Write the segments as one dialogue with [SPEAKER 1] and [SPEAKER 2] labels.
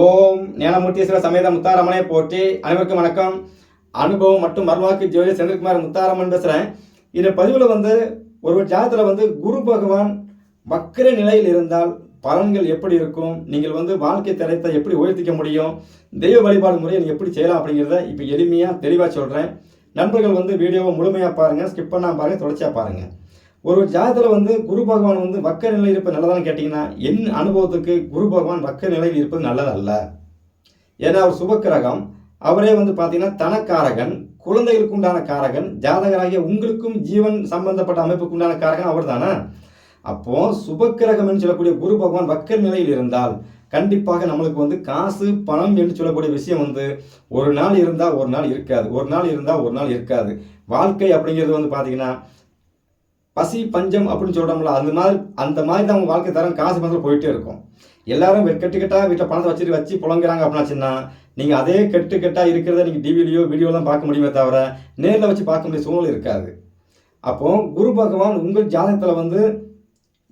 [SPEAKER 1] ஓம் ஞானமூர்த்தீஸ்வர சமேத முத்தாரமனே போற்றி அனைவருக்கும் வணக்கம். அனுபவம் மற்றும் மர்மாக்கு ஜோதி செந்தில்குமார் முத்தாரமன் பேசுகிறேன் இந்த பதிவில் வந்து ஒரு ஜாதத்தில் வந்து குரு பகவான் வக்கர நிலையில் இருந்தால் பலன்கள் எப்படி இருக்கும்? நீங்கள் வந்து வாழ்க்கை தரத்தை எப்படி உயர்த்திக்க முடியும்? தெய்வ வழிபாடு முறையை நீங்கள் எப்படி செய்யலாம் அப்படிங்கிறத இப்போ எளிமையாக தெளிவாக சொல்கிறேன் நண்பர்கள் வந்து வீடியோவை முழுமையாக பாருங்கள் ஸ்கிப் பண்ணாமல் பாருங்கள் தொடர்ச்சியாக பாருங்கள் ஒரு ஜாதத்தில் வந்து குரு பகவான் வந்து வக்க நிலையில் இருப்பது நல்லதான்னு கேட்டிங்கன்னா என் அனுபவத்துக்கு குரு பகவான் வக்க நிலையில் இருப்பது நல்லதல்ல. ஏன்னா அவர் சுபக்கிரகம். அவரே வந்து பார்த்தீங்கன்னா தனக்காரகன் குழந்தைகளுக்கு உண்டான காரகன் ஜாதகராகிய உங்களுக்கும் ஜீவன் சம்பந்தப்பட்ட அமைப்புக்கு உண்டான காரகன் அவர் தானே அப்போ சுபக்கிரகம் என்று சொல்லக்கூடிய குரு பகவான் வக்க நிலையில் இருந்தால் கண்டிப்பாக நம்மளுக்கு வந்து காசு பணம் என்று சொல்லக்கூடிய விஷயம் வந்து ஒரு நாள் இருந்தால் ஒரு நாள் இருக்காது. ஒரு நாள் இருந்தால் ஒரு நாள் இருக்காது. வாழ்க்கை அப்படிங்கிறது வந்து பார்த்தீங்கன்னா பசி பஞ்சம் அப்படின்னு சொல்கிறோம்ல அந்த மாதிரி அந்த மாதிரி தான் அவங்க வாழ்க்கை தரம் காசு பணத்தில் போயிட்டே இருக்கும். எல்லாரும் கெட்டுக்கெட்டாக வீட்டில் பணத்தை வச்சுட்டு வச்சு புலங்குறாங்க அப்படின்னாச்சுன்னா நீங்கள் அதே கெட்டு கெட்டுக்கெட்டாக இருக்கிறத நீங்கள் டிவிலையோ வீடியோ தான் பார்க்க முடியுமே தவிர நேரில் வச்சு பார்க்க முடிய சூழ்நிலை இருக்காது. அப்போ குரு பகவான் உங்கள் ஜாதகத்தில் வந்து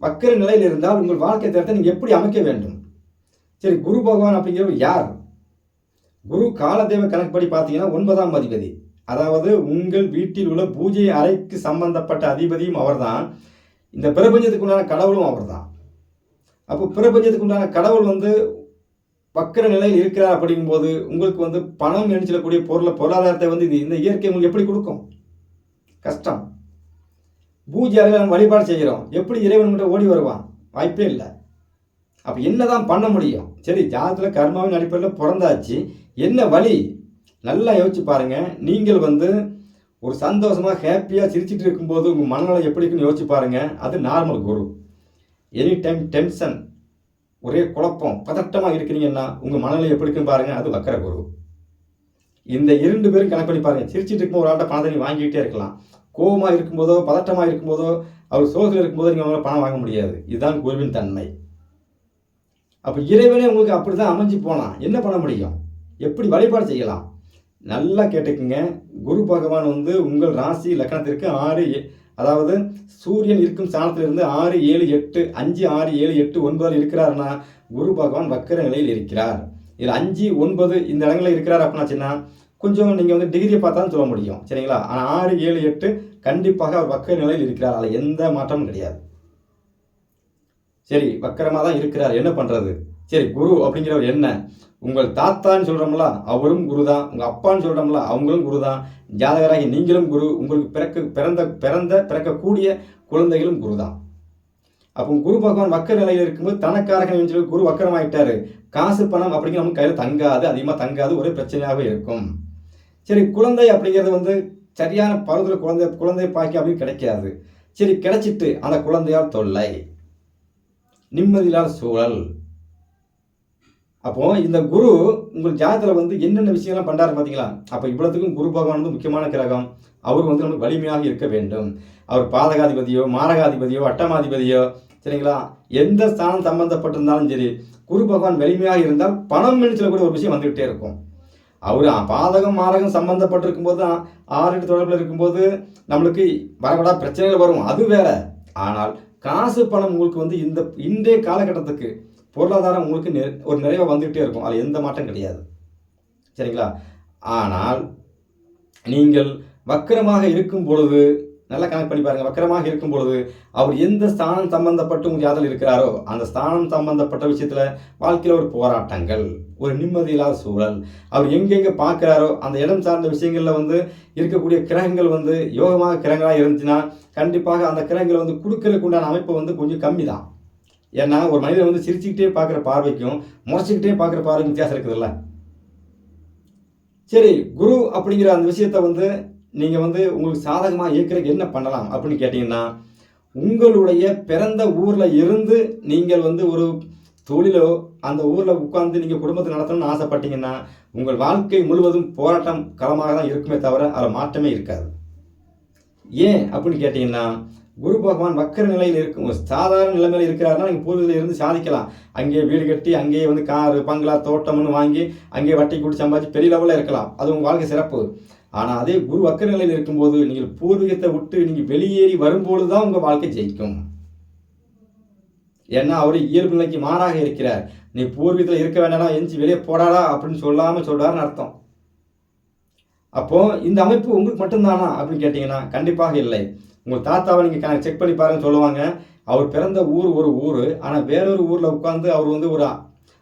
[SPEAKER 1] வக்கர நிலையில் இருந்தால் உங்கள் வாழ்க்கை தரத்தை நீங்கள் எப்படி அமைக்க வேண்டும்? சரி குரு பகவான் அப்படிங்கிறவர் யார்? குரு காலதேவ கணக்குப்படி பார்த்தீங்கன்னா ஒன்பதாம் அதிபதி. அதாவது உங்கள் வீட்டில் உள்ள பூஜை அறைக்கு சம்பந்தப்பட்ட அதிபதியும் அவர்தான். இந்த பிரபஞ்சத்துக்கு உண்டான கடவுளும் அவர்தான். அப்போ பிரபஞ்சத்துக்கு உண்டான கடவுள் வந்து வக்கர நிலையில் இருக்கிறார் அப்படிங்கும்போது உங்களுக்கு வந்து பணம் என்று பொருளை பொருளாதாரத்தை வந்து இது இந்த இயற்கை உங்களுக்கு எப்படி கொடுக்கும்? கஷ்டம். பூஜை அறையில் நம்ம வழிபாடு செய்கிறோம். எப்படி இறைவன் கிட்ட ஓடி வருவான்? வாய்ப்பே இல்லை. அப்போ என்னதான் பண்ண முடியும்? சரி ஜாதத்தில் கர்மாவின் அடிப்படையில் பிறந்தாச்சு. என்ன வழி? நல்லா யோசிச்சு பாருங்க. நீங்கள் வந்து ஒரு சந்தோஷமாக ஹாப்பியாக சிரிச்சிட்டு இருக்கும்போது உங்கள் மனநலம் எப்படி இருக்குன்னு யோசிச்சு பாருங்கள் அது நார்மல் குரு. எனி டைம் டென்ஷன் ஒரே குழப்பம் பதட்டமாக இருக்கிறீங்கன்னா உங்கள் மனநிலை எப்படி இருக்குன்னு பாருங்கள் அது வக்கர குரு. இந்த இரண்டு பேரும் கணக்கு பண்ணி பாருங்கள் சிரிச்சிட்டு இருக்கும்போது ஒரு ஆள்கிட்ட பணத்தை நீ வாங்கிக்கிட்டே இருக்கலாம். கோபமாக இருக்கும்போதோ பதட்டமாக இருக்கும்போதோ அவர் சோகத்தில் இருக்கும்போதோ நீங்கள் அவங்களால பணம் வாங்க முடியாது. இதுதான் குருவின் தன்மை. அப்போ இறைவனே உங்களுக்கு அப்படி தான் அமைஞ்சு போனான். என்ன பண்ண முடியும்? எப்படி வழிபாடு செய்யலாம்? நல்லா கேட்டுக்குங்க. குரு பகவான் வந்து உங்கள் ராசி லக்கணத்திற்கு ஆறு ஏ- அதாவது சூரியன் இருக்கும் ஸ்தானத்திலிருந்து ஆறு ஏழு எட்டு அஞ்சு ஆறு ஏழு எட்டு ஒன்பதில் இருக்கிறாருன்னா குரு பகவான் வக்கர நிலையில் இருக்கிறார். இதில் அஞ்சு ஒன்பது இந்த இடங்களில் இருக்கிறார் அப்படின்னாச்சுன்னா கொஞ்சம் நீங்கள் வந்து டிகிரியை பார்த்தா தான் சொல்ல முடியும். சரிங்களா? ஆனால் ஆறு ஏழு எட்டு கண்டிப்பாக அவர் வக்கர நிலையில் இருக்கிறார். அதில் எந்த மாற்றமும் கிடையாது. சரி வக்கரமாக தான் இருக்கிறார். என்ன பண்ணுறது சரி குரு அப்படிங்கிறவர் என்ன? உங்கள் தாத்தான்னு சொல்கிறோம்ல அவரும் குரு தான் உங்கள் அப்பான்னு சொல்கிறோம்ல அவங்களும் குரு தான் ஜாதகராகி நீங்களும் குரு உங்களுக்கு பிறக்க பிறந்த பிறந்த பிறக்கக்கூடிய குழந்தைகளும் குரு தான் அப்போ குரு பகவான் வக்கர நிலையில் இருக்கும்போது தனக்காரகன் சொல்லி குரு வக்கரமாயிட்டாரு. காசு பணம் அப்படிங்கிற நம்ம கையில் தங்காது அதிகமாக தங்காது ஒரே பிரச்சனையாகவே இருக்கும். சரி குழந்தை அப்படிங்கிறது வந்து சரியான பருவத்தில் குழந்தை குழந்தை பாக்கி அப்படின்னு கிடைக்காது. சரி கிடைச்சிட்டு அந்த குழந்தையால் தொல்லை. நிம்மதியில்லாத சூழல். அப்போ இந்த குரு உங்கள் ஜாதகத்தில் வந்து என்னென்ன விஷயம்லாம் பண்றாரு பார்த்தீங்களா? அப்போ இவ்வளோத்துக்கும் குரு பகவான் வந்து முக்கியமான கிரகம். அவர் வந்து நமக்கு வலிமையாக இருக்க வேண்டும். அவர் பாதகாதிபதியோ மாரகாதிபதியோ அட்டமாதிபதியோ சரிங்களா? எந்த ஸ்தானம் சம்பந்தப்பட்டிருந்தாலும் சரி குரு பகவான் வலிமையாக இருந்தால் பணம் சொல்லக்கூடிய ஒரு விஷயம் வந்துகிட்டே இருக்கும். அவர் பாதகம் மாரகம் சம்பந்தப்பட்டிருக்கும் போது தான் ஆறு தொடர்பில் இருக்கும்போது நம்மளுக்கு வரக்கூடாத பிரச்சனைகள் வரும். அது வேற. ஆனால் காசு பணம் உங்களுக்கு வந்து இந்த இன்றைய காலகட்டத்துக்கு பொருளாதாரம் உங்களுக்கு நெ- ஒரு நிறைவாக வந்துக்கிட்டே இருக்கும். அதில் எந்த மாற்றம் கிடையாது. சரிங்களா? ஆனால் நீங்கள் வக்கரமாக இருக்கும் பொழுது நல்லா கணக்கு பண்ணி பாருங்கள் வக்கரமாக இருக்கும் பொழுது அவர் எந்த ஸ்தானம் சம்பந்தப்பட்டு உங்கள் யாதில் இருக்கிறாரோ அந்த ஸ்தானம் சம்பந்தப்பட்ட விஷயத்தில் வாழ்க்கையில் ஒரு போராட்டங்கள் ஒரு நிம்மதி இல்லாத சூழல். அவர் எங்கெங்கே பார்க்குறாரோ அந்த இடம் சார்ந்த விஷயங்களில் வந்து இருக்கக்கூடிய கிரகங்கள் வந்து யோகமாக கிரகங்களாக இருந்துச்சுன்னா கண்டிப்பாக அந்த கிரகங்களை வந்து கொடுக்கறதுக்கு உண்டான அமைப்பு வந்து கொஞ்சம் கம்மி தான் ஏன்னா ஒரு மனிதன் வந்து சிரிச்சுக்கிட்டே பார்க்குற பார்வைக்கும் முறைச்சிக்கிட்டே பார்க்குற பார்வைக்கும் வித்தியாசம் இருக்குதுல்ல? சரி குரு அப்படிங்கிற அந்த விஷயத்த வந்து நீங்கள் வந்து உங்களுக்கு சாதகமாக இயக்கிறதுக்கு என்ன பண்ணலாம் அப்படின்னு கேட்டிங்கன்னா உங்களுடைய பிறந்த ஊரில் இருந்து நீங்கள் வந்து ஒரு தொழிலோ அந்த ஊரில் உட்காந்து நீங்கள் குடும்பத்தை நடத்தணும்னு ஆசைப்பட்டீங்கன்னா உங்கள் வாழ்க்கை முழுவதும் போராட்டம் களமாக தான் இருக்குமே தவிர அதில் மாற்றமே இருக்காது. ஏன் அப்படின்னு கேட்டிங்கன்னா குரு பகவான் வக்கர நிலையில் இருக்கும். சாதாரண நிலைமையில் இருக்கிறாருன்னா நீங்கள் பூர்வீகத்தில் இருந்து சாதிக்கலாம். அங்கேயே வீடு கட்டி அங்கேயே வந்து காரு பங்களா தோட்டம்னு வாங்கி அங்கேயே வட்டி கூட்டி சம்பாதிச்சு பெரிய லெவலில் இருக்கலாம். அது உங்கள் வாழ்க்கை சிறப்பு. ஆனால் அதே குரு வக்கர நிலையில் இருக்கும்போது நீங்கள் பூர்வீகத்தை விட்டு நீங்கள் வெளியேறி வரும்பொழுது தான் உங்கள் வாழ்க்கை ஜெயிக்கும். ஏன்னா அவர் இயல்பு நிலைக்கு மாறாக இருக்கிறார். நீ பூர்வீகத்தில் இருக்க வேண்டாம் எஞ்சி வெளியே போடாடா அப்படின்னு சொல்லாமல் சொல்கிறாருன்னு அர்த்தம். அப்போது இந்த அமைப்பு உங்களுக்கு மட்டும்தானா அப்படின்னு கேட்டிங்கன்னா கண்டிப்பாக இல்லை. உங்கள் தாத்தாவை நீங்கள் செக் பண்ணி பாருங்கன்னு சொல்லுவாங்க. அவர் பிறந்த ஊர் ஒரு ஊர் ஆனால் வேறொரு ஊரில் உட்காந்து அவர் வந்து ஒரு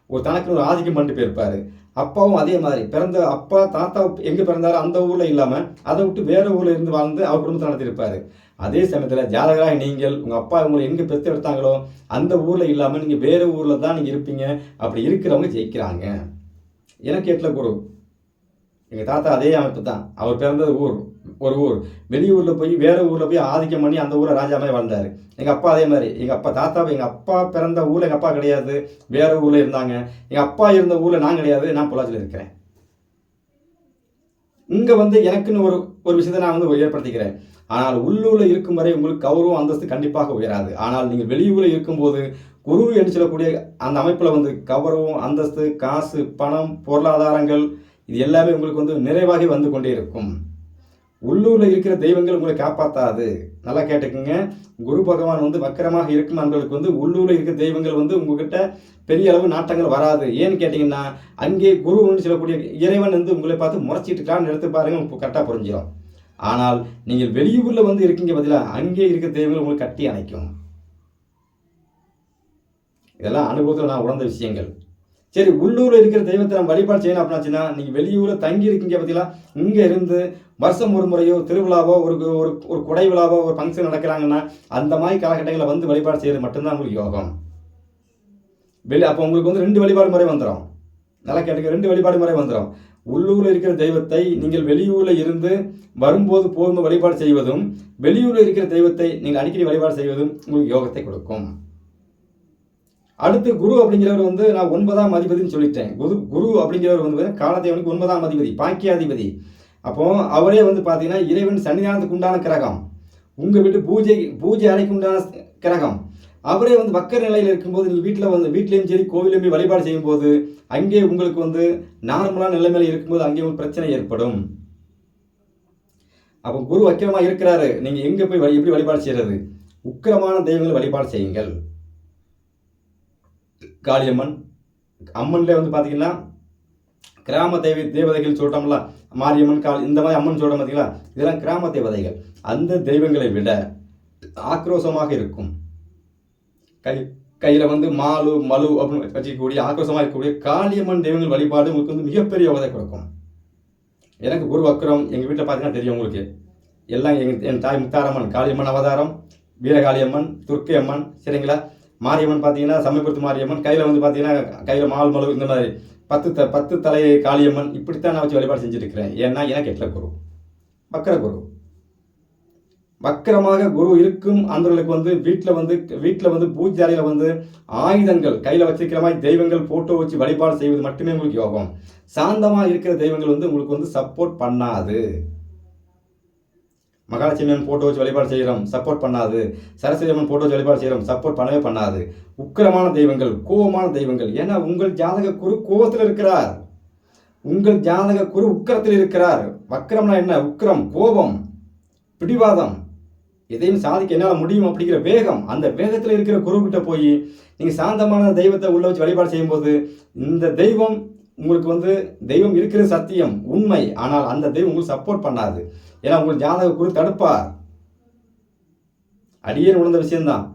[SPEAKER 1] ஒரு தனக்கு ஒரு ஆதிக்கம் பண்ணிட்டு போயிருப்பார். அப்பாவும் அதே மாதிரி பிறந்த அப்பா தாத்தா எங்கே பிறந்தாரோ அந்த ஊரில் இல்லாமல் அதை விட்டு வேற ஊரில் இருந்து வாழ்ந்து அவர் குடும்பத்தை நடத்தியிருப்பார். அதே சமயத்தில் ஜாதகராக நீங்கள் உங்கள் அப்பா உங்களை எங்கே பெற்று எடுத்தாங்களோ அந்த ஊரில் இல்லாமல் நீங்கள் வேறு ஊரில் தான் நீங்கள் இருப்பீங்க. அப்படி இருக்கிறவங்க ஜெயிக்கிறாங்க. எனக்கு எட்டில் குரு. எங்கள் தாத்தா அதே அமைப்பு தான். அவர் பிறந்தது ஊர். ஒரு ஊர். வெளியூரில் போய் வேறு ஊரில் போய் ஆதிக்கம் பண்ணி அந்த ஊரை ராஜா மாதிரி வாழ்ந்தார். எங்கள் அப்பா அதே மாதிரி. எங்கள் அப்பா தாத்தா எங்கள் அப்பா பிறந்த ஊரில் எங்கள் அப்பா கிடையாது. வேறு ஊரில் இருந்தாங்க. எங்கள் அப்பா இருந்த ஊரில் நான் கிடையாது. நான் பொள்ளாச்சியில் இருக்கிறேன். இங்கே வந்து எனக்குன்னு ஒரு ஒரு விஷயத்தை நான் வந்து ஏற்படுத்திக்கிறேன். ஆனால் உள்ளூரில் இருக்கும் வரை உங்களுக்கு கௌரவம் அந்தஸ்து கண்டிப்பாக உயராது. ஆனால் நீங்கள் வெளியூரில் இருக்கும்போது குரு என்று சொல்லக்கூடிய அந்த அமைப்பில் வந்து கௌரவம் அந்தஸ்து காசு பணம் பொருளாதாரங்கள் இது எல்லாமே உங்களுக்கு வந்து நிறைவாகி வந்து கொண்டே இருக்கும். உள்ளூரில் இருக்கிற தெய்வங்கள் உங்களை காப்பாற்றாது நல்லா கேட்டுக்குங்க. குரு பகவான் வந்து வக்கரமாக இருக்கும் அன்பர்களுக்கு வந்து உள்ளூரில் இருக்கிற தெய்வங்கள் வந்து உங்ககிட்ட பெரிய அளவு நாட்டங்கள் வராது. ஏன்னு கேட்டிங்கன்னா அங்கே குருன்னு சொல்லக்கூடிய இறைவன் வந்து உங்களை பார்த்து முறைச்சிட்டு இருக்கான்னு எடுத்து பாருங்க உங்களுக்கு கரெக்டாக புரிஞ்சிடும் ஆனால் நீங்கள் வெளியூரில் வந்து இருக்கீங்க பதிலாக அங்கே இருக்கிற தெய்வங்கள் உங்களுக்கு கட்டி அணைக்கும். இதெல்லாம் அனுபவத்தில் நான் உணர்ந்த விஷயங்கள். சரி உள்ளூரில் இருக்கிற தெய்வத்தை நம்ம வழிபாடு செய்யணும் அப்படின்னாச்சுன்னா நீங்கள் வெளியூரில் தங்கி இருக்கீங்க பார்த்தீங்களா இங்கே இருந்து வருஷம் ஒரு முறையோ திருவிழாவோ ஒரு ஒரு ஒரு குடை விழாவோ ஒரு ஃபங்க்ஷன் நடக்கிறாங்கன்னா அந்த மாதிரி காலகட்டங்களில் வந்து வழிபாடு செய்கிறது மட்டும்தான் உங்களுக்கு யோகம். வெளி அப்போ உங்களுக்கு வந்து ரெண்டு வழிபாடு முறை வந்துடும் நல்லா கேட்டுக்க ரெண்டு வழிபாடு முறை வந்துடும் உள்ளூரில் இருக்கிற தெய்வத்தை நீங்கள் வெளியூரில் இருந்து வரும்போது போகும்போது வழிபாடு செய்வதும் வெளியூரில் இருக்கிற தெய்வத்தை நீங்கள் அடிக்கடி வழிபாடு செய்வதும் உங்களுக்கு யோகத்தை கொடுக்கும். அடுத்து குரு அப்படிங்கிறவர் வந்து நான் ஒன்பதாம் அதிபதினு சொல்லிட்டேன். குரு குரு அப்படிங்கிறவர் வந்து காலதேவனுக்கு ஒன்பதாம் அதிபதி பாக்கியாதிபதி. அப்போ அவரே வந்து பார்த்தீங்கன்னா இறைவன் சன்னிதானத்துக்கு உண்டான கிரகம். உங்கள் வீட்டு பூஜை பூஜை அறைக்கு உண்டான கிரகம். அவரே வந்து வக்கர் நிலையில் இருக்கும்போது நீங்கள் வீட்டில் வந்து வீட்லேயும் சரி கோவிலையும் போய் வழிபாடு செய்யும்போது அங்கே உங்களுக்கு வந்து நார்மலான நிலைமையில் இருக்கும்போது அங்கே ஒரு பிரச்சனை ஏற்படும். அப்போ குரு வக்கிரமாக இருக்கிறாரு. நீங்கள் எங்கே போய் எப்படி வழிபாடு செய்கிறது உக்கிரமான தெய்வங்களை வழிபாடு செய்யுங்கள். காளியம்மன் அம்மன்ல வந்து பார்த்தீங்கன்னா கிராம தேவை தேவதைகள் சொல்கிறோம்ல மாரியம்மன் கால் இந்த மாதிரி அம்மன் சொல்கிறோம் பார்த்தீங்களா இதெல்லாம் கிராம தேவதைகள். அந்த தெய்வங்களை விட ஆக்ரோஷமாக இருக்கும். கை கையில் வந்து மாலு மலு அப்படின்னு வச்சுக்கக்கூடிய ஆக்ரோஷமாக இருக்கக்கூடிய காளியம்மன் தெய்வங்கள் வழிபாடு உங்களுக்கு வந்து மிகப்பெரிய உதவி கொடுக்கும். எனக்கு குரு வக்கரம் எங்கள் வீட்டில் பார்த்தீங்கன்னா தெரியும் உங்களுக்கு. எல்லாம் எங்கள் என் தாய் முத்தாரம்மன் காளியம்மன் அவதாரம் வீரகாளியம்மன் துர்க்கை அம்மன் சரிங்களா? மாரியம்மன் பார்த்தீங்கன்னா சமயபுரத்து மாரியம்மன். கையில் வந்து பார்த்தீங்கன்னா கையில் மால் மலு இந்த மாதிரி பத்து த பத்து தலை காளியம்மன் இப்படித்தான் நான் வச்சு வழிபாடு செஞ்சுருக்கிறேன் ஏன்னா எனக்கு எட்டில் குரு. வக்கர குரு. வக்கரமாக குரு இருக்கும் அந்தவர்களுக்கு வந்து வீட்டில் வந்து வீட்டில் வந்து பூஜை அறையில் வந்து ஆயுதங்கள் கையில் வச்சிருக்கிற மாதிரி தெய்வங்கள் ஃபோட்டோ வச்சு வழிபாடு செய்வது மட்டுமே உங்களுக்கு யோகம். சாந்தமாக இருக்கிற தெய்வங்கள் வந்து உங்களுக்கு வந்து சப்போர்ட் பண்ணாது. மகாலட்சுமி அம்மன் வச்சு வழிபாடு செய்கிறோம். சப்போர்ட் பண்ணாது. சரஸ்வதி அம்மன் ஃபோட்டோ வச்சு வழிபாடு செய்கிறோம். சப்போர்ட் பண்ணவே பண்ணாது. உக்கிரமான தெய்வங்கள் கோபமான தெய்வங்கள். ஏன்னா உங்கள் ஜாதக குரு கோபத்தில் இருக்கிறார். உங்கள் ஜாதக குரு உக்கரத்தில் இருக்கிறார். வக்கரம்னா என்ன? உக்கரம் கோபம் பிடிவாதம். எதையும் சாதிக்க என்னால் முடியும் அப்படிங்கிற வேகம். அந்த வேகத்தில் இருக்கிற குருக்கிட்ட போய் நீங்கள் சாந்தமான தெய்வத்தை உள்ள வச்சு வழிபாடு செய்யும்போது இந்த தெய்வம் உங்களுக்கு வந்து தெய்வம் இருக்கிற சத்தியம் உண்மை. ஆனால் அந்த தெய்வம் உங்களுக்கு சப்போர்ட் பண்ணாது. ஏன்னா உங்களுக்கு ஜாதக குரு தடுப்பார் அடியே உணர்ந்த விஷயம்தான்.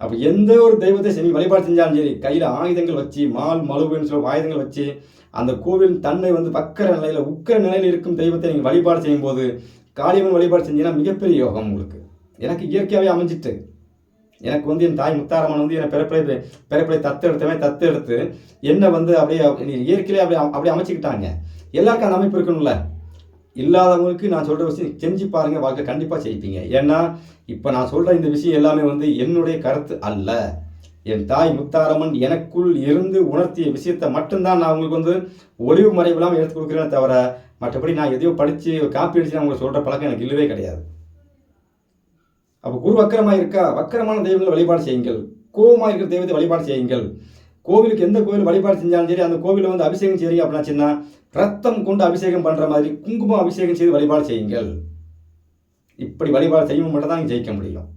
[SPEAKER 1] அப்போ எந்த ஒரு தெய்வத்தை சரி வழிபாடு செஞ்சாலும் சரி கையில் ஆயுதங்கள் வச்சு மால் மலுவுன்னு சொல்லி ஆயுதங்கள் வச்சு அந்த கோவில் தன்மை வந்து பக்கர நிலையில் உக்கர நிலையில் இருக்கும் தெய்வத்தை நீங்கள் வழிபாடு செய்யும்போது காளியம்மன் வழிபாடு செஞ்சீங்கன்னா மிகப்பெரிய யோகம் உங்களுக்கு. எனக்கு இயற்கையாகவே அமைஞ்சிட்டு. எனக்கு வந்து என் தாய் முத்தாரம்மன் வந்து என்னை பிறப்படை பிறப்பிலை தத்து எடுத்தவன் தத்து எடுத்து என்னை வந்து அப்படியே இயற்கையிலே அப்படியே அப்படியே அமைச்சிக்கிட்டாங்க. எல்லாருக்கும் அந்த அமைப்பு இருக்கணும்ல. இல்லாதவங்களுக்கு நான் சொல்கிற விஷயம் செஞ்சு பாருங்கள் வாழ்க்கை கண்டிப்பாக செய்ப்பீங்க ஏன்னா இப்போ நான் சொல்கிற இந்த விஷயம் எல்லாமே வந்து என்னுடைய கருத்து அல்ல. என் தாய் முத்தாரம்மன் எனக்குள் இருந்து உணர்த்திய விஷயத்தை மட்டும்தான் நான் உங்களுக்கு வந்து ஒளிவு மறைவில்லாமல் எடுத்து கொடுக்குறேன்னு தவிர மற்றபடி நான் எதையோ படித்து காப்பி அடிச்சு நான் உங்களுக்கு சொல்கிற பழக்கம் எனக்கு இல்லவே கிடையாது. அப்போ குரு வக்கரமாக இருக்கா? வக்கரமான தெய்வங்களை வழிபாடு செய்யுங்கள். கோபமாக இருக்கிற தெய்வத்தை வழிபாடு செய்யுங்கள். கோவிலுக்கு எந்த கோவில் வழிபாடு செஞ்சாலும் சரி அந்த கோவிலில் வந்து அபிஷேகம் செய்யுங்க அப்படின்னா ரத்தம் கொண்டு அபிஷேகம் பண்ணுற மாதிரி குங்குமம் அபிஷேகம் செய்து வழிபாடு செய்யுங்கள். இப்படி வழிபாடு செய்யும் மட்டும் தான் ஜெயிக்க முடியும்.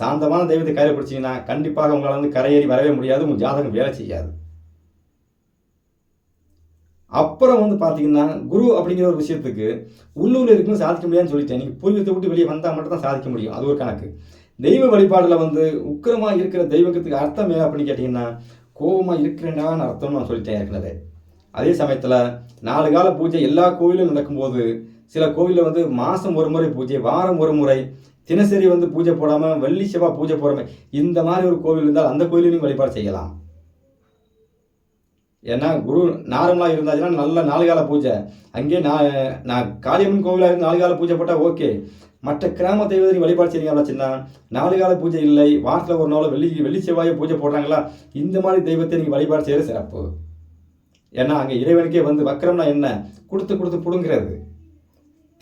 [SPEAKER 1] சாந்தமான தெய்வத்தை கையில் பிடிச்சிங்கன்னா கண்டிப்பாக உங்களால் வந்து கரையேறி வரவே முடியாது உங்கள் ஜாதகம் வேலை செய்யாது. அப்புறம் வந்து பார்த்தீங்கன்னா குரு அப்படிங்கிற ஒரு விஷயத்துக்கு உள்ளூரில் இருக்குன்னு சாதிக்க முடியாதுன்னு சொல்லிட்டேன். நீங்கள் பூர்வீகத்தை விட்டு வெளியே வந்தால் மட்டும் தான் சாதிக்க முடியும். அது ஒரு கணக்கு. தெய்வ வழிபாடில் வந்து உக்கிரமாக இருக்கிற தெய்வத்துக்கு அர்த்தம் என்ன அப்படின்னு கேட்டிங்கன்னா கோபமாக இருக்கிறேன்டான்னு அர்த்தம்னு நான் சொல்லிட்டேன் ஏற்கனவே. அதே சமயத்தில் நாலு கால பூஜை எல்லா கோவிலும் நடக்கும்போது சில கோவிலில் வந்து மாதம் ஒரு முறை பூஜை வாரம் ஒரு முறை தினசரி வந்து பூஜை போடாமல் வெள்ளி செவ்வாய் பூஜை போடாமல் இந்த மாதிரி ஒரு கோவில் இருந்தால் அந்த கோயிலையும் வழிபாடு செய்யலாம். ஏன்னா குரு நார்மலாக இருந்தாச்சுன்னா நல்ல நாலு கால பூஜை. அங்கேயே நான் நான் காளியம்மன் கோவிலாக இருந்து நாலுகால பூஜை போட்டால் ஓகே. மற்ற கிராம தெய்வத்தை வழிபாடு செய்யுங்க சின்ன? நாலு கால பூஜை இல்லை. வாரத்தில் ஒரு நாள் வெள்ளி வெள்ளி செவ்வாயை பூஜை போடுறாங்களா? இந்த மாதிரி தெய்வத்தை நீங்கள் வழிபாடு செய்கிற சிறப்பு. ஏன்னா அங்கே இறைவனுக்கே வந்து வக்கரம்னா என்ன? கொடுத்து கொடுத்து பிடுங்கிறது.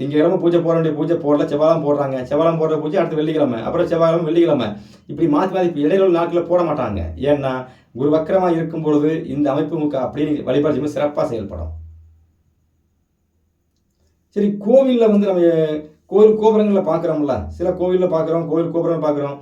[SPEAKER 1] திங்கக்கிழமை பூஜை போட வேண்டிய பூஜை போடல. செவ்வாயம் போடுறாங்க. செவ்வாயம் போடுற பூஜை அடுத்து வெள்ளிக்கிழமை. அப்புறம் செவ்வாயம் வெள்ளிக்கிழமை. இப்படி மாற்றி மாற்றி இடையில நாட்களில் போட மாட்டாங்க. ஏன்னா குரு வக்கரமாக இருக்கும் பொழுது இந்த அமைப்பு உங்களுக்கு அப்படின்னு வழிபாடு செய்யும்போது சிறப்பாக செயல்படும். சரி கோவிலில் வந்து நம்ம கோவில் கோபுரங்களில் பார்க்குறோம்ல சில கோவிலில் பார்க்குறோம் கோவில் கோபுரம் பார்க்குறோம்.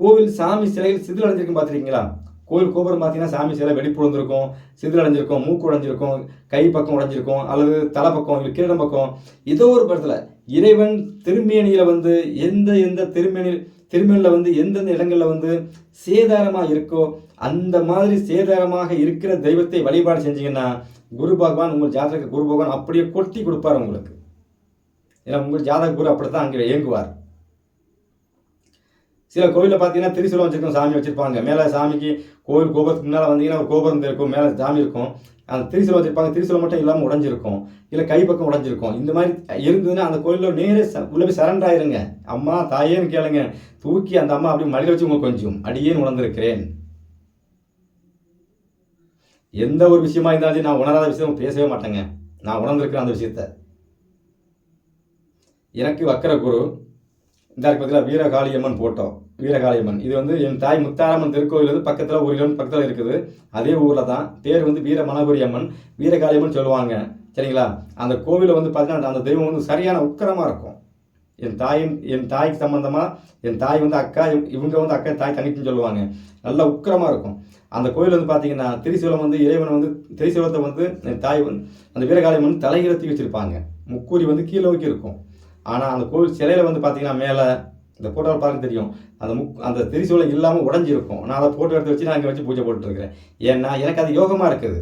[SPEAKER 1] கோவில் சாமி சிலையில் சிதில் அடைஞ்சிருக்கும் பார்த்துருக்கீங்களா? கோவில் கோபுரம் பார்த்தீங்கன்னா சாமி சிலை வெடிப்பு உழந்திருக்கும் சிதில் அடைஞ்சிருக்கும் மூக்கு உடைஞ்சிருக்கும் கை பக்கம் உடைஞ்சிருக்கும் அல்லது தலை பக்கம் இல்லை கீழம் பக்கம். ஏதோ ஒரு படத்தில் இறைவன் திருமேனியில் வந்து எந்த எந்த திருமேனியில் திருமணில் வந்து எந்தெந்த இடங்களில் வந்து சேதாரமாக இருக்கோ அந்த மாதிரி சேதாரமாக இருக்கிற தெய்வத்தை வழிபாடு செஞ்சீங்கன்னா குரு பகவான் உங்கள் ஜாதக குரு பகவான் அப்படியே கொட்டி கொடுப்பார் உங்களுக்கு. ஏன்னா உங்கள் ஜாதக குரு அப்படி தான் அங்கே இயங்குவார். சில கோவிலில் பார்த்தீங்கன்னா திரிசூலம் வச்சுருக்கோம் சாமி வச்சுருப்பாங்க. மேலே சாமிக்கு கோவில் கோபுரத்துக்கு முன்னால் வந்தீங்கன்னா ஒரு கோபுரம் இருக்கும் மேலே சாமி இருக்கும். அந்த திரிசூலம் வச்சிருப்பாங்க திரிசூலம் மட்டும் இல்லாமல் உடஞ்சிருக்கும். இல்லை கை பக்கம் உடஞ்சிருக்கும். இந்த மாதிரி இருந்ததுன்னா அந்த கோயிலில் நேரே உள்ள போய் சரண்டர் ஆயிருங்க. அம்மா தாயேன்னு கேளுங்க. தூக்கி அந்த அம்மா அப்படி மடியில் வச்சு உங்களுக்கு கொஞ்சம். அடியேன்னு உணர்ந்திருக்கிறேன். எந்த ஒரு விஷயமா இருந்தாலும் நான் உணராத விஷயம் பேசவே மாட்டேங்க. நான் உணர்ந்திருக்கிறேன் அந்த விஷயத்த. எனக்கு வக்கர குரு இந்த பக்கத்தில் வீரகாளியம்மன் போட்டோம். வீரகாளியம்மன். இது வந்து என் தாய் முத்தாரம்மன் திருக்கோயில் வந்து பக்கத்தில் ஒரு கிலோமீட்டர் பக்கத்தில் இருக்குது. அதே ஊரில் தான் பேர் வந்து வீர மணபுரி அம்மன் வீரகாளியம்மன் சொல்லுவாங்க. சரிங்களா? அந்த கோவிலில் வந்து பார்த்தீங்கன்னா அந்த தெய்வம் வந்து சரியான உக்கரமாக இருக்கும். என் தாயின் என் தாய்க்கு சம்மந்தமாக என் தாய் வந்து அக்கா இவங்க வந்து அக்கா தாய் தனிக்குன்னு சொல்லுவாங்க. நல்லா உக்கரமாக இருக்கும். அந்த கோயில் வந்து பார்த்தீங்கன்னா திரிசூலம் வந்து இறைவன் வந்து திரிசூலத்தை வந்து என் தாய் வந்து அந்த வீரகாளியம்மன் வந்து தலையிறத்தி வச்சுருப்பாங்க. முக்கூரி வந்து கீழே நோக்கி இருக்கும். ஆனால் அந்த கோவில் சிலையில் வந்து பார்த்தீங்கன்னா மேலே இந்த ஃபோட்டோவில் பார்க்க தெரியும். அந்த முக் அந்த திரிசூலை இல்லாமல் உடஞ்சிருக்கும். நான் அதை ஃபோட்டோ எடுத்து வச்சு நான் இங்கே வச்சு பூஜை போட்டுருக்கிறேன். ஏன்னா எனக்கு அது யோகமாக இருக்குது.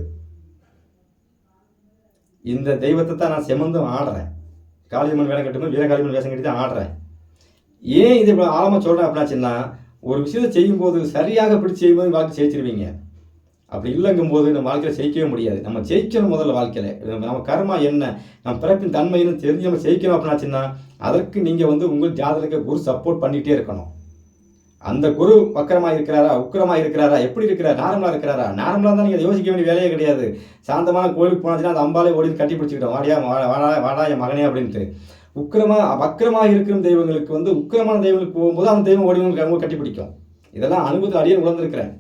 [SPEAKER 1] இந்த தெய்வத்தை தான் நான் செமந்தும் ஆடுறேன். காளியம்மன் வேலை கட்டும்போது வீரகாளியம்மன் வேஷம் கட்டி தான் ஆடுறேன். ஏன் இது இவ்வளோ ஆழமாக சொல்கிறேன் அப்படின்னாச்சுன்னா ஒரு விஷயத்தை செய்யும்போது சரியாக பிடிச்சி செய்யும்போது வாழ்க்கை ஜெயிச்சிருவீங்க அப்படி இல்லைங்கும் போது நம்ம வாழ்க்கையில் ஜெயிக்கவே முடியாது. நம்ம ஜெயிக்கணும் முதல்ல வாழ்க்கையில். நம்ம கர்மா என்ன? நம்ம பிறப்பின் தன்மைன்னு தெரிஞ்சு நம்ம ஜெயிக்கணும் அப்படின்னாச்சுன்னா அதற்கு நீங்கள் வந்து உங்கள் ஜாதகத்துக்கு குரு சப்போர்ட் பண்ணிகிட்டே இருக்கணும். அந்த குரு வக்கரமாக இருக்கிறாரா? உக்கரமாக இருக்கிறாரா? எப்படி இருக்கிறார்? நார்மலாக இருக்கிறாரா? நார்மலாக தான் நீங்கள் யோசிக்க வேண்டிய வேலையே கிடையாது. சாந்தமான கோயிலுக்கு போனாச்சுன்னா அந்த அம்பாலே ஓடி கட்டி பிடிச்சிக்கிட்டோம் வாடியா வாடா வாடா என் மகனே அப்படின்ட்டு. உக்கிரமாக வக்கரமாக இருக்கிற தெய்வங்களுக்கு வந்து உக்கிரமான தெய்வங்களுக்கு போகும்போது அந்த தெய்வம் ஓடி அவங்க கட்டி பிடிக்கும். இதெல்லாம் அனுபவத்தில் அடியே உணர்ந்திருக்கிறேன்.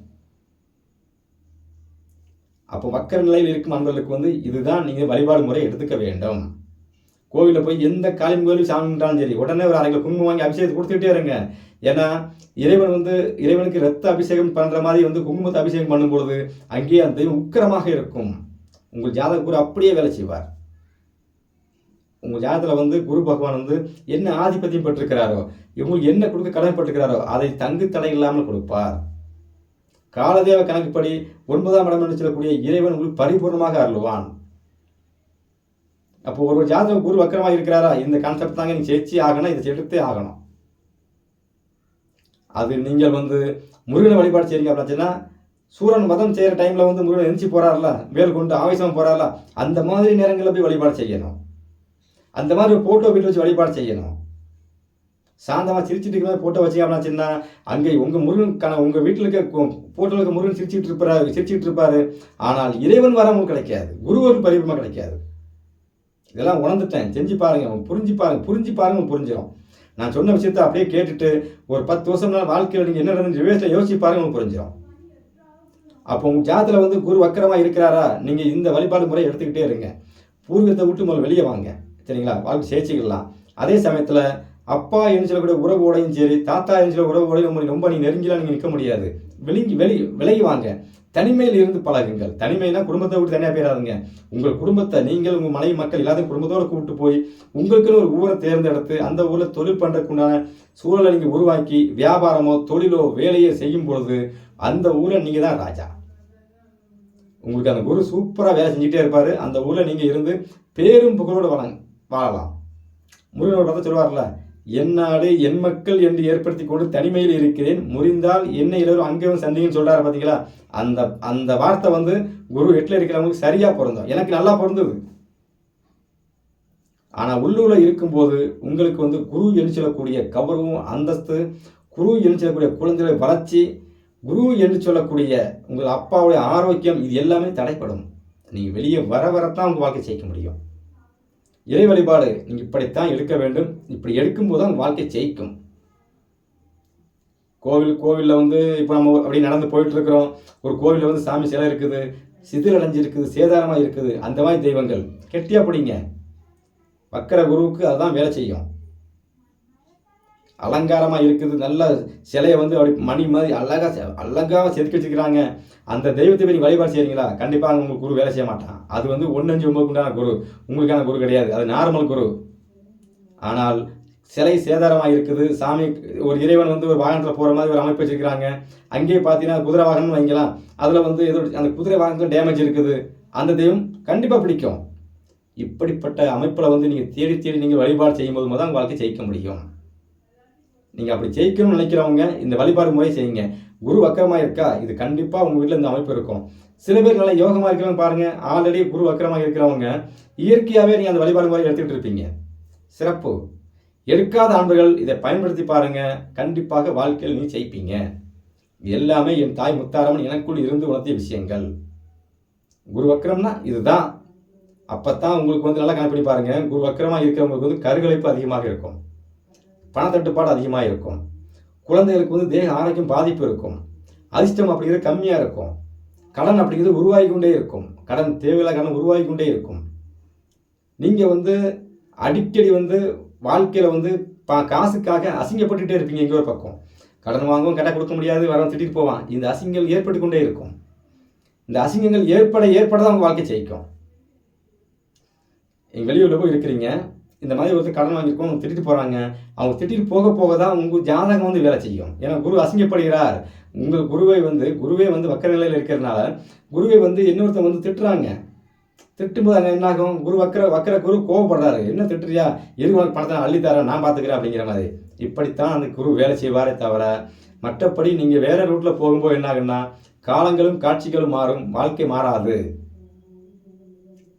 [SPEAKER 1] அப்போ வக்கர நிலையில் இருக்கும் அன்பர்களுக்கு வந்து இதுதான் நீங்கள் வழிபாடு முறை எடுத்துக்க வேண்டும். கோவிலில் போய் எந்த காளியம் கோயிலும் சாமிட்டாலும் சரி உடனே ஒரு அரை குங்குமம் வாங்கி அபிஷேகத்தை கொடுத்துக்கிட்டே இருங்க. ஏன்னா இறைவன் வந்து இறைவனுக்கு ரத்த அபிஷேகம் பண்ணுற மாதிரி வந்து குங்குமத்தை அபிஷேகம் பண்ணும்பொழுது அங்கேயே அந்த தெய்வம் உக்கிரமாக இருக்கும். உங்கள் ஜாதக குரு அப்படியே வேலை செய்வார். உங்கள் ஜாதகத்தில் வந்து குரு பகவான் வந்து என்ன ஆதிபத்தியம் பெற்றிருக்கிறாரோ இவங்களுக்கு என்ன கொடுக்க கடமைப்பட்டிருக்கிறாரோ அதை தங்கு தடை இல்லாமல் கொடுப்பார். காலதேவ கணக்குப்படி ஒன்பதாம் இடம் என்று சொல்லக்கூடிய இறைவன் உங்களுக்கு பரிபூர்ணமாக அருள்வான். அப்போ ஒரு ஜாதகம் குரு வக்கரமாக இருக்கிறாரா? இந்த கான்செப்ட் தாங்க நீங்கள் ஜெயிச்சு ஆகணும் இதை எடுத்தே ஆகணும். அது நீங்கள் வந்து முருகனை வழிபாடு செய்றீங்க அப்படின்னா சூரன் மதம் செய்கிற டைமில் வந்து முருகன் எரிஞ்சு போகிறார்ல வேல் கொண்டு ஆவேசம் போகிறார்ல அந்த மாதிரி நேரங்களில் போய் வழிபாடு செய்யணும். அந்த மாதிரி ஒரு ஃபோட்டோ வீட்டில் வச்சு வழிபாடு செய்யணும். சாந்தமாக சிரிச்சிட்டு இருக்கிற ஃபோட்டோ வச்சு அப்படின்னா அங்கே உங்கள் முருகன் கண உங்கள் வீட்டில் இருக்க ஃபோட்டோவில் இருக்க முருகன் சிரிச்சிட்டு இருப்பாரு சிரிச்சிட்டு இருப்பார். ஆனால் இறைவன் வரமும் கிடைக்காது. குருவரும் பரிபமாக கிடைக்காது. இதெல்லாம் உணர்ந்துட்டேன். செஞ்சு பாருங்கள் புரிஞ்சு பாருங்கள் புரிஞ்சு பாருங்க புரிஞ்சிடும் நான் சொன்ன விஷயத்த அப்படியே கேட்டுட்டு ஒரு பத்து வருஷம் வாழ்க்கையில் நீங்கள் என்ன நடந்து ரிவேஸில் யோசிச்சு பாருங்க புரிஞ்சிடும் அப்போ உங்கள் ஜாத்தில் வந்து குரு வக்கரமாக இருக்கிறாரா? நீங்கள் இந்த வழிபாடு முறை எடுத்துக்கிட்டே இருங்க. பூர்வீகத்தை விட்டு முதல்ல வெளியே வாங்க. சரிங்களா? வாழ்க்கை சேர்ச்சிக்கலாம் அதே சமயத்தில் அப்பா என்று சொல்லக்கூடிய உறவோடையும் சரி தாத்தா என்று சொல்ல உறவோடையும் ரொம்ப ரொம்ப நீ நெருங்கிலாம் நீங்கள் நிற்க முடியாது. வெளிங்கி வெளி விலகி வாங்க. தனிமையில் இருந்து பழகுங்கள். தனிமைனா குடும்பத்தை விட்டு தனியாக போயிடாதுங்க உங்கள் குடும்பத்தை நீங்கள் உங்கள் மனைவி மக்கள் எல்லாத்தையும் குடும்பத்தோடு கூப்பிட்டு போய் உங்களுக்குன்னு ஒரு ஊரை தேர்ந்தெடுத்து அந்த ஊரில் தொழில் பண்ணுறதுக்குண்டான சூழலை நீங்கள் உருவாக்கி வியாபாரமோ தொழிலோ வேலையோ செய்யும் பொழுது அந்த ஊரை நீங்கள் தான் ராஜா. உங்களுக்கு அந்த குரு சூப்பராக வேலை செஞ்சுட்டே இருப்பார். அந்த ஊரில் நீங்கள் இருந்து பேரும் புகழோடு வாழ வாழலாம். முருகனோட சொல்லுவார்ல என் நாடு என் மக்கள் என்று ஏற்படுத்தி கொண்டு தனிமையில் இருக்கிறேன். முறிந்தால் என்ன எல்லாரும் அங்கேயும் சந்திங்கன்னு சொல்கிறார் பார்த்தீங்களா அந்த அந்த வார்த்தை வந்து குரு எட்டில் இருக்கிறவங்களுக்கு சரியாக பிறந்தோம் எனக்கு நல்லா பொருந்தது. ஆனால் உள்ளூரில் இருக்கும்போது உங்களுக்கு வந்து குரு என்று சொல்லக்கூடிய கௌரவம் அந்தஸ்து குரு என்று சொல்லக்கூடிய குழந்தைகளை வளர்ச்சி குரு என்று சொல்லக்கூடிய உங்கள் அப்பாவுடைய ஆரோக்கியம் இது எல்லாமே தடைப்படும். நீங்கள் வெளியே வர வரத்தான் உங்கள் வாழ்க்கை ஜெயிக்க முடியும். இறை வழிபாடு நீங்கள் இப்படித்தான் எடுக்க வேண்டும். இப்படி எடுக்கும்போது தான் வாழ்க்கை ஜெயிக்கும். கோவில் கோவிலில் வந்து இப்போ நம்ம அப்படி நடந்து போயிட்டுருக்குறோம். ஒரு கோவிலில் வந்து சாமி சிலை இருக்குது சிதிலடைஞ்சிருக்குது சேதாரமாக இருக்குது. அந்த மாதிரி தெய்வங்கள். கெட்டியா பிடிங்க. வக்கர குருவுக்கு அதுதான் வேலை செய்யும். அலங்காரமாக இருக்குது. நல்ல சிலையை வந்து அப்படி மணி மாதிரி அழகாக அழகாக செதுக்கி வச்சுக்கிறாங்க அந்த தெய்வத்தை போய் நீங்கள் வழிபாடு செய்கிறீங்களா கண்டிப்பாக உங்களுக்கு குரு வேலை செய்ய மாட்டான். அது வந்து ஒன்று அஞ்சு ஒன்பதுக்கு குரு. உங்களுக்கான குரு கிடையாது. அது நார்மல் குரு. ஆனால் சிலை சேதாரமாக இருக்குது. சாமி ஒரு இறைவன் வந்து ஒரு வாகனத்தில் போகிற மாதிரி ஒரு அமைப்பு வச்சுருக்கிறாங்க. அங்கேயே பார்த்தீங்கன்னா குதிரை வாகனம்னு வாங்கிக்கலாம் அதில் வந்து ஏதோ அந்த குதிரை வாகனத்தில் டேமேஜ் இருக்குது. அந்த தெய்வம் கண்டிப்பாக பிடிக்கும். இப்படிப்பட்ட அமைப்பில் வந்து நீங்கள் தேடி தேடி நீங்கள் வழிபாடு செய்யும்போது தான் வாழ்க்கை ஜெயிக்க முடியும். நீங்கள் அப்படி ஜெயிக்கணும்னு நினைக்கிறவங்க இந்த வழிபாடு முறை செய்யுங்க. குரு வக்கரமாக இருக்கா? இது கண்டிப்பாக உங்கள் வீட்டில் இந்த அமைப்பு இருக்கும். சில பேர் நல்லா யோகமாக இருக்கிறவங்க பாருங்கள் ஆல்ரெடி குரு வக்கரமாக இருக்கிறவங்க இயற்கையாகவே நீங்கள் அந்த வழிபாடு முறை எடுத்துக்கிட்டு இருப்பீங்க. சிறப்பு. எடுக்காத ஆண்டுகள் இதை பயன்படுத்தி பாருங்கள் கண்டிப்பாக வாழ்க்கையில் நீ ஜெயிப்பீங்க. எல்லாமே என் தாய் முத்தாரம்மன் எனக்குள் இருந்து உணர்த்திய விஷயங்கள். குரு வக்கரம்னா இதுதான். அப்பதான் உங்களுக்கு வந்து நல்லா கணக்கு பாருங்கள் குரு வக்கரமாக இருக்கிறவங்களுக்கு வந்து கருகலைப்பு அதிகமாக இருக்கும். பணத்தட்டுப்பாடு அதிகமாக இருக்கும் குழந்தைகளுக்கு வந்து தேக ஆரோக்கியம் பாதிப்பு இருக்கும். அதிர்ஷ்டம் அப்படிங்கிறது கம்மியாக இருக்கும். கடன் அப்படிங்கிறது உருவாகி கொண்டே இருக்கும். கடன் தேவையில்லாத கடன் உருவாகி கொண்டே இருக்கும். நீங்கள் வந்து அடிக்கடி வந்து வாழ்க்கையில் வந்து பா காசுக்காக அசிங்கப்பட்டுகிட்டே இருப்பீங்க எங்கே ஒரு பக்கம். கடன் வாங்கவும் கடை கொடுக்க முடியாது வரவன் திட்டிட்டு போவான். இந்த அசிங்கங்கள் ஏற்பட்டு கொண்டே இருக்கும். இந்த அசிங்கங்கள் ஏற்பட ஏற்பட தான் உங்கள் வாழ்க்கை ஜெயிக்கும். எங்கள் வெளியூரில் போய் இருக்கிறீங்க. இந்த மாதிரி ஒருத்தர் கடன் வாங்கியிருக்கோம் அவங்க திட்டிட்டு போகிறாங்க அவங்க திட்டிட்டு போக போக தான் உங்கள் ஜாதகம் வந்து வேலை செய்யும். ஏன்னா குரு அசிங்கப்படுகிறார். உங்கள் குருவை வந்து குருவே வந்து வக்கர நிலையில் இருக்கிறதுனால குருவை வந்து இன்னொருத்தன் வந்து திட்டுறாங்க. திட்டும்போது அங்கே என்னாகும்? குரு வக்கர வக்கர குரு கோவப்படுறாரு. என்ன திட்டுறியா? எது உனக்கு பணத்தை அள்ளி தரேன் நான் பார்த்துக்கிறேன் அப்படிங்கிற மாதிரி. இப்படித்தான் அந்த குரு வேலை செய்வாரே தவிர மற்றபடி நீங்கள் வேறு ரூட்டில் போகும்போது என்ன ஆகுன்னா காலங்களும் காட்சிகளும் மாறும் வாழ்க்கை மாறாது.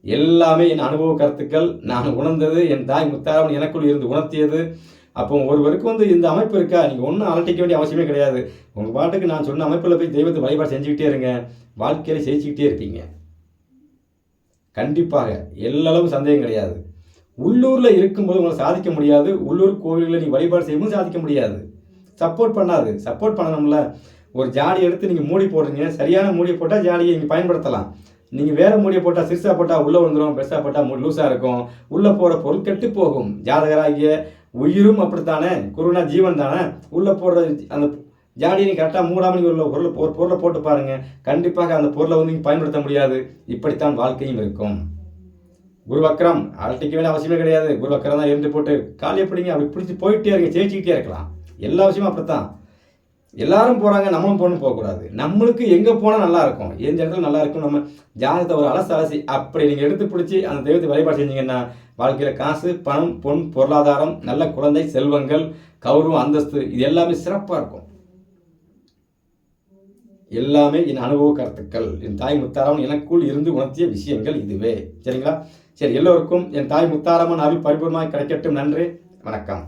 [SPEAKER 1] எல்லாமே என் அனுபவ கருத்துக்கள். நான் உணர்ந்தது என் தாய் முத்தாரவன் எனக்குள் இருந்து உணர்த்தியது. அப்போ ஒருவருக்கு வந்து இந்த அமைப்பு இருக்கா? நீங்கள் ஒன்றும் அலட்டிக்க வேண்டிய அவசியமே கிடையாது. உங்கள் பாட்டுக்கு நான் சொன்ன அமைப்பில் போய் தெய்வத்தை வழிபாடு செஞ்சுக்கிட்டே இருங்க. வாழ்க்கையில் ஜெயிச்சுக்கிட்டே இருப்பீங்க. கண்டிப்பாக எல்லளவு சந்தேகம் கிடையாது. உள்ளூரில் இருக்கும்போது உங்களை சாதிக்க முடியாது. உள்ளூர் கோவில்களை நீ வழிபாடு செய்யும்போது சாதிக்க முடியாது. சப்போர்ட் பண்ணாது. சப்போர்ட் பண்ணணும்ல. ஒரு ஜாடி எடுத்து நீங்கள் மூடி போடுறீங்க. சரியான மூடியை போட்டால் ஜாடியை நீங்கள் பயன்படுத்தலாம். நீங்கள் வேற மூடியை போட்டால் சிறுசாக போட்டால் உள்ளே வந்துடும் பெருசாக போட்டால் லூஸாக இருக்கும். உள்ளே போகிற பொருள் கெட்டு போகும். ஜாதகராகிய உயிரும் அப்படித்தானே? குருனா ஜீவன் தானே? உள்ளே போடுற அந்த ஜாடியை கரெக்டாக மூடாமல் உள்ள பொருள் ஒரு பொருளை போட்டு பாருங்கள் கண்டிப்பாக அந்த பொருளை வந்து நீங்கள் பயன்படுத்த முடியாது. இப்படித்தான் வாழ்க்கையும் இருக்கும். குருவக்கரம் அலட்டிக்க வேண்டிய அவசியமே கிடையாது. குருவக்கரம் தான் இருந்து போட்டு கால் எப்படிங்க அப்படி பிடிச்சி போயிட்டே இருங்க ஜெயிச்சுக்கிட்டே இருக்கலாம். எல்லா விஷயமும் அப்படித்தான். எல்லாரும் போகிறாங்க நம்மளும் போகணும் போகக்கூடாது. நம்மளுக்கு எங்கே போனால் நல்லா இருக்கும் எந்த இடத்துல நல்லா இருக்கும் நம்ம ஜாதகத்தை ஒரு அலசு அலசி அப்படி நீங்கள் எடுத்து பிடிச்சி அந்த தெய்வத்தை வழிபாடு செஞ்சீங்கன்னா வாழ்க்கையில் காசு பணம் பொன் பொருளாதாரம் நல்ல குழந்தை செல்வங்கள் கௌரவம் அந்தஸ்து இது எல்லாமே சிறப்பாக இருக்கும். எல்லாமே என் அனுபவ கருத்துக்கள். என் தாய் முத்தாரம்மன் எனக்குள் இருந்து உணர்த்திய விஷயங்கள் இதுவே. சரிங்களா? சரி எல்லோருக்கும் என் தாய் முத்தாரம்மன் அருள் பரிபூர்ணமாக கிடைக்கட்டும். நன்றி. வணக்கம்.